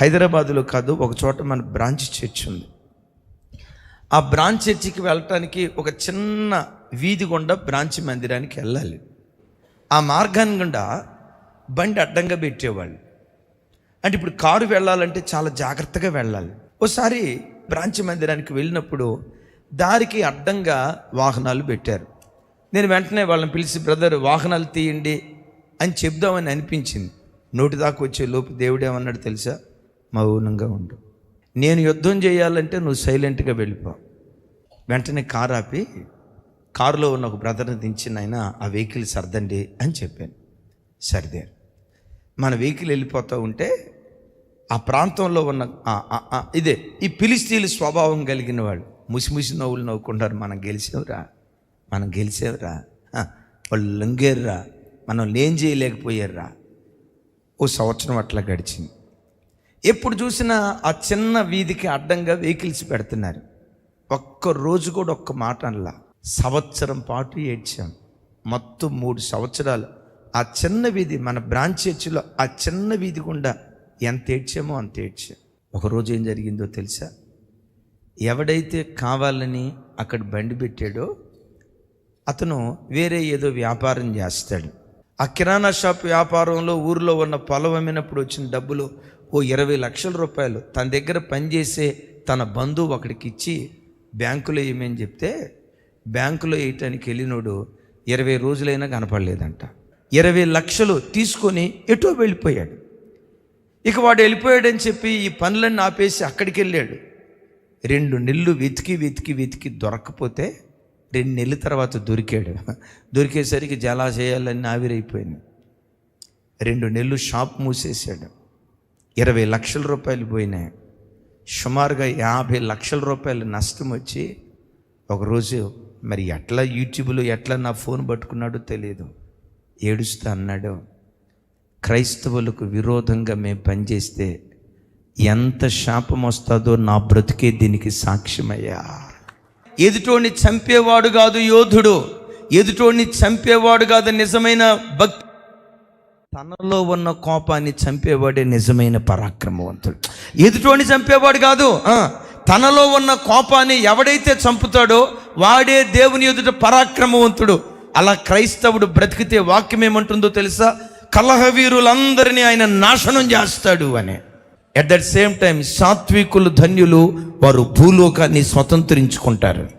హైదరాబాదులో కాదు ఒక చోట మన బ్రాంచ్ చర్చ్ ఉంది. ఆ బ్రాంచ్ చర్చికి వెళ్ళటానికి ఒక చిన్న వీధి గుండా బ్రాంచ్ మందిరానికి వెళ్ళాలి. ఆ మార్గాన్ని గుండా బండి అడ్డంగా పెట్టేవాళ్ళు. అంటే ఇప్పుడు కారు వెళ్ళాలంటే చాలా జాగ్రత్తగా వెళ్ళాలి. ఒకసారి బ్రాంచ్ మందిరానికి వెళ్ళినప్పుడు దారికి అడ్డంగా వాహనాలు పెట్టారు. నేను వెంటనే వాళ్ళని పిలిచి బ్రదర్ వాహనాలు తీయండి అని చెప్దామని అనిపించింది. నోటి దాకా వచ్చే లోపు దేవుడేమన్నాడు తెలుసా? మౌనంగా ఉండు. నేను యుద్ధం చేయాలంటే నువ్వు సైలెంట్గా వెళ్ళిపో. వెంటనే కారు ఆపి కారులో ఉన్న ఒక బ్రదర్ని దించిన ఆయన ఆ వెహికల్ సర్దండి అని చెప్పాను. సర్దే మన వెహికల్ వెళ్ళిపోతూ ఉంటే ఆ ప్రాంతంలో ఉన్న ఇదే ఈ పిలిస్తీలు స్వభావం కలిగిన వాళ్ళు. ముసిముసి నవ్వులు నవ్వుకుంటారు మనం గెలిచేవరా? మనం గెలిచేవరా? వాళ్ళు లొంగేర్రా? మనం లేం చేయలేకపోయారురా? ఓ సంవత్సరం అట్లా గడిచింది. ఎప్పుడు చూసినా ఆ చిన్న వీధికి అడ్డంగా వెహికల్స్ పెడుతున్నారు. ఒక్క రోజు కూడా ఒక్క మాట అనలా. సంవత్సరం పాటు ఏడ్చాం. మొత్తం మూడు సంవత్సరాలు. ఆ చిన్న వీధి మన బ్రాంచ్ చర్చిలో ఆ చిన్న వీధి గుండా ఎంత ఏడ్చామో అంత ఏడ్చాం. ఒకరోజు ఏం జరిగిందో తెలుసా? ఎవడైతే కావాలని అక్కడ బండి పెట్టాడో అతను వేరే ఏదో వ్యాపారం చేస్తాడు. ఆ కిరాణా షాప్ వ్యాపారంలో ఊరిలో ఉన్న పొలం అమ్మినప్పుడు వచ్చిన డబ్బులు ఓ ఇరవై లక్షల రూపాయలు తన దగ్గర పనిచేసే తన బంధువు ఒకడికి ఇచ్చి బ్యాంకులో వేయమని చెప్తే బ్యాంకులో వేయటానికి వెళ్ళినోడు ఇరవై రోజులైనా కనపడలేదంట. ఇరవై లక్షలు తీసుకొని ఎటో వెళ్ళిపోయాడు. ఇక వాడు వెళ్ళిపోయాడని చెప్పి ఈ పనులన్నీ ఆపేసి అక్కడికి వెళ్ళాడు. రెండు నెలలు వెతికి వెతికి వెతికి దొరకపోతే రెండు నెలల తర్వాత దొరికాడు. దొరికేసరికి జలాశయాలన్నీ ఆవిరైపోయింది రెండు నెలలు షాప్ మూసేశాడు. ఇరవై లక్షల రూపాయలు పోయినాయి. సుమారుగా యాభై లక్షల రూపాయలు నష్టం వచ్చి ఒకరోజు మరి ఎట్లా యూట్యూబ్లో ఎట్లా నా ఫోన్ పట్టుకున్నాడో తెలియదు ఏడుస్తా అన్నాడు. క్రైస్తవులకు విరోధంగా మేము పనిచేస్తే ఎంత శాపం వస్తుందో నా బ్రతికే దీనికి సాక్ష్యమయ్యా. ఎదుటోని చంపేవాడు కాదు యోధుడు. ఎదుటోని చంపేవాడు కాదు నిజమైన భక్తి తనలో ఉన్న కోపాన్ని చంపేవాడే నిజమైన పరాక్రమవంతుడు. ఎదుటోని చంపేవాడు కాదు తనలో ఉన్న కోపాన్ని ఎవడైతే చంపుతాడో వాడే దేవుని ఎదుట పరాక్రమవంతుడు. అలా క్రైస్తవుడు బ్రతికితే వాక్యం ఏమంటుందో తెలుసా? కలహవీరులందరినీ ఆయన నాశనం చేస్తాడు అని. ఎట్ దట్ సేమ్ టైం సాత్వికులు ధన్యులు వారు భూలోకాన్ని స్వతంత్రించుకుంటారు.